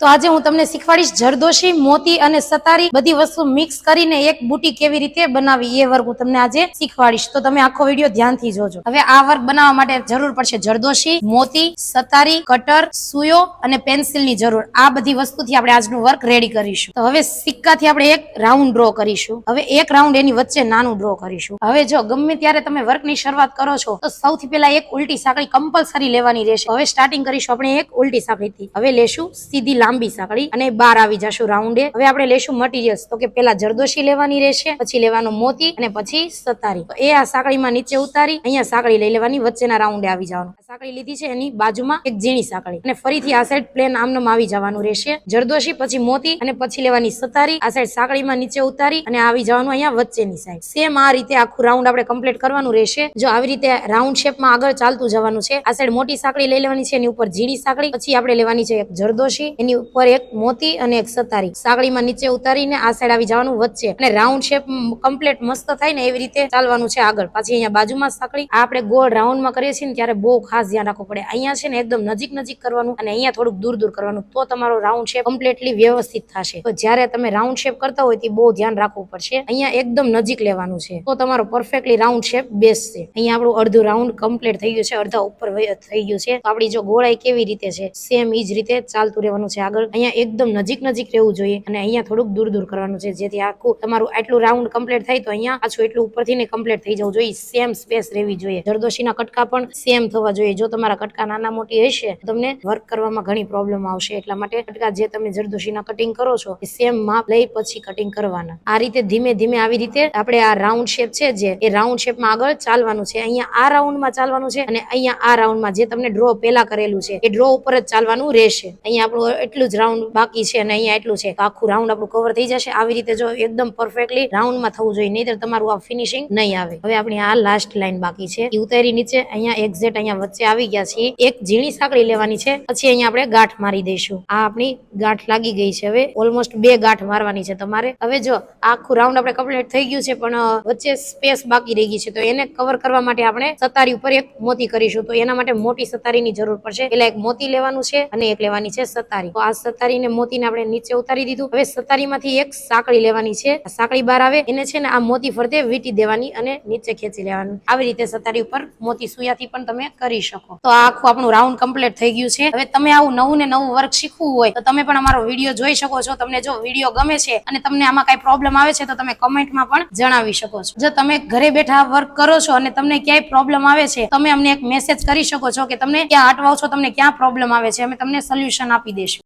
તો આજે હું તમને શીખવાડીશ જરદોશી, મોતી અને સતારી બધી વસ્તુ મિક્સ કરીને એક બુટી કેવી રીતે બનાવી એ વર્ગ હું તમને આજે શીખવાડીશ. તો તમે આખો વીડિયો ધ્યાનથી જોજો. હવે આ વર્ગ બનાવવા માટે જરૂર પડશે જરદોશી, મોતી, સતારી, કટર, સુયો અને પેન્સિલની જરૂર. આ બધી વસ્તુથી આપણે આજનું વર્ક રેડી કરીશું. તો હવે સિક્કાથી આપણે એક રાઉન્ડ ડ્રો કરીશું. હવે એક રાઉન્ડ એની વચ્ચે નાનું ડ્રો કરીશું. હવે જો ગમે ત્યારે તમે વર્કની શરૂઆત કરો છો, તો સૌથી પહેલા એક ઉલટી સાંકળી કમ્પલસરી લેવાની રહેશે. હવે સ્ટાર્ટિંગ કરીશું આપણે એક ઉલટી સાંકળીથી. હવે લેશું સીધી લાંબી સાંકળી અને બાર આવી જશું રાઉન્ડે. હવે આપણે લેશું મટીરિયલ્સ તો કે પેલા જરદોશી લેવાની રહેશે, પછી લેવાનો મોતી અને પછી સતારી. એ આ સાંકળીમાં નીચે ઉતારી, અહીંયા સાંકળી લઈ લેવાની, વચ્ચેના રાઉન્ડે આવી જવાનું. સાંકળી લીધી છે એની બાજુમાં એક ઝીણી સાંકળી. અને ફરીથી આ સાઈડ પ્લેન આમનામ આવી જવાનું રહેશે. જરદોશી, પછી મોતી અને પછી લેવાની સતારી. આ સાઈડ સાંકળીમાં નીચે ઉતારી અને આવી જવાનું અહીંયા વચ્ચેની સાઈડ સેમ આ રીતે આખું રાઉન્ડ આપણે કમ્પ્લીટ કરવાનું રહેશે. જો આવી રીતે રાઉન્ડ શેપમાં આગળ ચાલતું જવાનું છે, આ સાઈડ મોટી સાંકળી લઈ લેવાની છે, એની ઉપર ઝીણી સાંકળી. પછી આપણે લેવાની છે એક જરદોશી, એની ઉપર એક મોતી અને એક સતારી. સાગળીમાં નીચે ઉતારીને આ સાઈડ આવી જવાનું વચ્ચે. અને રાઉન્ડ શેપ કમ્પ્લીટ મસ્ત થાય ને એવી રીતે ચાલવાનું છે આગળ. પાછી અહીંયા બાજુમાં સાંકળી. આપણે ગોળ રાઉન્ડમાં કરીએ છીએ ત્યારે બહુ ખાસ ધ્યાન રાખવું પડે. અહીંયા છે ને એકદમ નજીક નજીક કરવાનું અને અહીંયા થોડુંક દૂર દૂર કરવાનું. તો તમારો રાઉન્ડ શેપ કમ્પ્લીટલી વ્યવસ્થિત થશે. તો જ્યારે તમે રાઉન્ડ શેપ કરતા હોય તે બહુ ધ્યાન રાખવું પડશે. અહીંયા એકદમ નજીક લેવાનું છે. તો તમારો પરફેક્ટલી રાઉન્ડ શેપ બેસશે. અહીંયા આપણું અડધું રાઉન્ડ કમ્પ્લીટ થઈ ગયું છે. અડધા ઉપર થઈ ગયું છે. આપણી જો ગોળાઈ કેવી રીતે છે? સેમ ઈ જ રીતે ચાલતું રહેવાનું છે આગળ અહીંયા એકદમ નજીક નજીક રહેવું જોઈએ અને અહીંયા થોડુંક દૂર દૂર કરવાનું છે. જેથી આખું તમારું આટલું રાઉન્ડ કમ્પ્લીટ થાય તો અહીંયા પાછું એટલું ઉપરથી ને કમ્પ્લીટ થઈ જવું જોઈએ. સેમ સ્પેસ રહેવી જોઈએ. જરદોશીના કટકા પણ સેમ થવા જોઈએ. જો તમારા કટકા નાના મોટી હશે તમને વર્ક કરવામાં ઘણી પ્રોબ્લેમ આવશે. એટલા માટે કટકા જે તમે જરદોશીના કટિંગ કરો છો, એ સેમ માપ લઈ પછી કટિંગ કરવાના. આ રીતે ધીમે ધીમે આવી રીતે આપણે આ રાઉન્ડ શેપ છે જે, એ રાઉન્ડ શેપમાં આગળ ચાલવાનું છે. અહીંયા આ રાઉન્ડમાં ચાલવાનું છે અને અહીંયા આ રાઉન્ડમાં જે તમને ડ્રો પેલા કરેલું છે, એ ડ્રો ઉપર જ ચાલવાનું રહેશે. અહીંયા આપણું એટલું જ રાઉન્ડ બાકી છે અને અહીંયા એટલું છે આખું રાઉન્ડ આપણું કવર થઈ જશે. આવી રીતે જો એકદમ પરફેક્ટલી રાઉન્ડમાં થવું જોઈએ, નહીતર તમારું આ ફિનિશિંગ નહીં આવે. હવે આપણી આ લાસ્ટ લાઈન બાકી છે. એ ઉતારી નીચે અહીંયા એક્ઝેક્ટ અહીંયા વચ્ચે આવી ગયા છીએ. એક ઝીણી સાંકળી લેવાની છે. પછી અહીંયા આપણે ગાંઠ મારી દઈશું. આ આપણી ગાંઠ લાગી ગઈ છે હવે. ઓલમોસ્ટ બે ગાંઠ મારવાની છે તમારે. હવે જો આખું રાઉન્ડ આપણે કમ્પ્લીટ થઈ ગયું છે, પણ વચ્ચે સ્પેસ બાકી રહી ગઈ છે, તો એને કવર કરવા માટે આપણે સતારી ઉપર એક મોતી કરીશું. તો એના માટે મોટી સતારીની જરૂર પડશે. એટલે એક મોતી લેવાનું છે અને એક લેવાની છે સતારી. તો આ સતારી ને આપણે નીચે ઉતારી દીધું. હવે સતારીમાંથી એક સાંકળી લેવાની છે. સાંકળી બહાર આવે, એને છે ને આ મોતી ફરતે વીટી દેવાની અને નીચે ખેંચી લેવાનું. આવી રીતે સતારી ઉપર મોતી સુયાથી પણ તમે કરી શકો. તો આ આખું આપણું રાઉન્ડ કમ્પ્લીટ થઈ ગયું છે. હવે તમે આવું નવું ને નવું વર્ક શીખવું હોય, તો તમે પણ અમારો વીડિયો જોઈ શકો છો. તમને જો વીડિયો ગમે છે અને તમને આમાં કઈ પ્રોબ્લેમ આવે છે, તો તમે કમેન્ટમાં પણ જણાવી શકો છો. જો તમે ઘરે બેઠા વર્ક કરો છો અને તમને ક્યાંય પ્રોબ્લેમ આવે છે, તમે અમને એક મેસેજ કરી શકો છો કે તમને ક્યાં અટવાવ છો તમને ક્યાં પ્રોબ્લેમ આવે છે, અમે તમને સોલ્યુશન આપી દઈશું